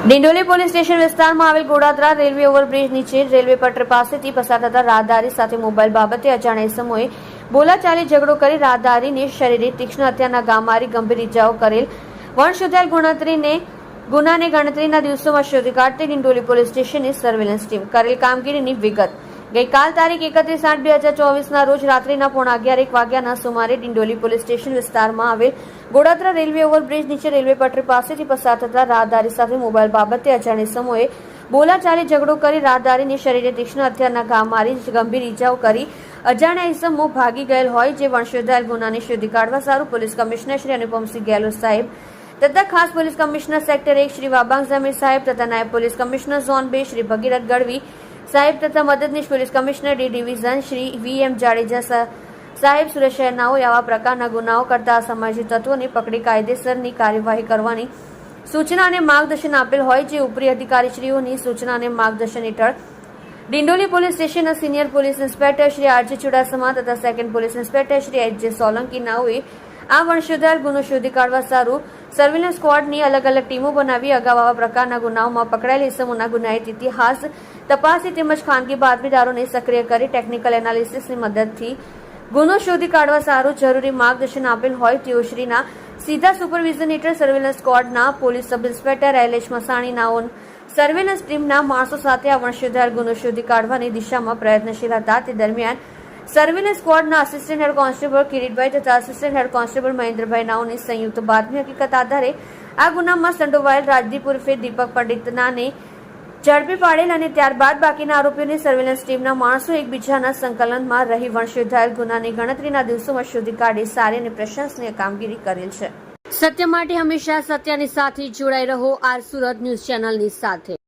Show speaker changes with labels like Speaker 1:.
Speaker 1: Dindoli police station વિસ્તારમાં આવેલ Godadara railway overbridge નીચે રેલવે પટરી પાસેથી પસાર થતા રાહદારી સાથે મોબાઈલ બાબતે અજાણ્યા સમયે બોલાચાલી ઝઘડો કરી રાહદારીને શરીરે તીક્ષ્ણ હત્યાના ગામ મારી ગંભીર ઇજાઓ કરેલ. વણશોધાયેલ ગણતરીને, ગુનાને ગણતરીના દિવસોમાં શોધી કાઢતી ડિંડોલી પોલીસ સ્ટેશનની સર્વેલન્સ ટીમ કરેલ કામગીરીની વિગત. ગઈકાલ તારીખ એકત્રીસ આઠ બે હજાર ચોવીસના રોજ રાત્રિના પોણા અગિયાર, એક વાગ્યાના સુમારે ડિંડોલી પોલીસ સ્ટેશન વિસ્તારમાં આવેલ ગોડાત્રા રેલવે ઓવરબ્રિજ નીચે રેલવે પટરી પાસેથી પસાર થતા રાહદારી સાથે મોબાઈલ બાબતે અજાણી સમૂહે બોલાચાલી ઝઘડો કરી રાહદારીની શરીરે તીક્ષ્ણ હથિયારના ઘા મારી ગંભીર ઈજાઓ કરી અજાણ્યા ઇસમો ભાગી ગયેલ હોય જે વંશોધાયેલ ગુનાને શોધી કાઢવા સારું પોલીસ કમિશનર શ્રી અનુપમસિંહ ગેહલોત સાહેબ તથા ખાસ પોલીસ કમિશનર સેક્ટર એક શ્રી વાબાંગ ઝમીર સાહેબ તથા નાયબ પોલીસ કમિશનર ઝોન બે શ્રી ભગીરથ ગઢવી સાહેબ તથા મદદનીશ police commissioner D division Shri V M Jadeja સાહેબ સુરેશનાઓ આવા પ્રકારના ગુનાઓ કરતા અસામાજિક તત્વોને પકડી કાયદેસરની કાર્યવાહી કરવાની સૂચના અને માર્ગદર્શન આપેલ હોય જે ઉપરી અધિકારીશ્રીઓની સૂચના અને માર્ગદર્શન હેઠળ ડિંડોલી પોલીસ સ્ટેશનના senior police inspector Shri RJ Chudasama તથા second police inspector Shri H J Solanki નાઓએ આ વંશોધાર ગુનો શોધી કાઢવા સારું સર્વેલન્સ સ્ક્વોડની અલગ અલગ ટીમો બનાવી અગાઉ આવા પ્રકારના ગુનાઓમાં પકડાયેલ ઇસમોના ગુનાહિત ઇતિહાસ તપાસી તેમજ ખાનગી બાતમીદારોને સક્રિય કરી ટેકનિકલ એનાલિસિસની મદદથી ગુનો શોધી કાઢવા સારું જરૂરી માર્ગદર્શન આપેલ હોય તેઓ શ્રીના સીધા સુપરવિઝન હેઠળ surveillance સ્ક્વોડના police sub inspector Alesh Masani નાઓ surveillance ટીમના માણસો સાથે આ વંશોધાર ગુનો શોધી કાઢવાની દિશામાં પ્રયત્નશીલ હતા. તે દરમિયાન સર્વેલન્સ સ્કવોડના આસિસ્ટન્ટ હેડ કોન્સ્ટેબલ કિરીટભાઈ તથા આસિસ્ટન્ટ હેડ કોન્સ્ટેબલ મહેન્દ્રભાઈ નાઓની સંયુક્ત બાતમી હકીકત આધારે આ ગુનામાં સંડોવાયેલ રાજદીપ ઉર્ફે દીપક પંડિતનાને ઝડપી પાડેલ અને ત્યારબાદ બાકીના આરોપીઓની સર્વેલન્સ ટીમના માણસો એકબીજાના સંકલનમાં રહી વંશોધાયેલ ગુનાની ગણતરીના દિવસોમાં શોધી કાઢી સારી અને પ્રશંસનીય કામગીરી કરેલ છે. સત્ય માટે હંમેશા સત્યની સાથે જોડાઈ રહો આર સુરત ન્યૂઝ ચેનલની સાથે.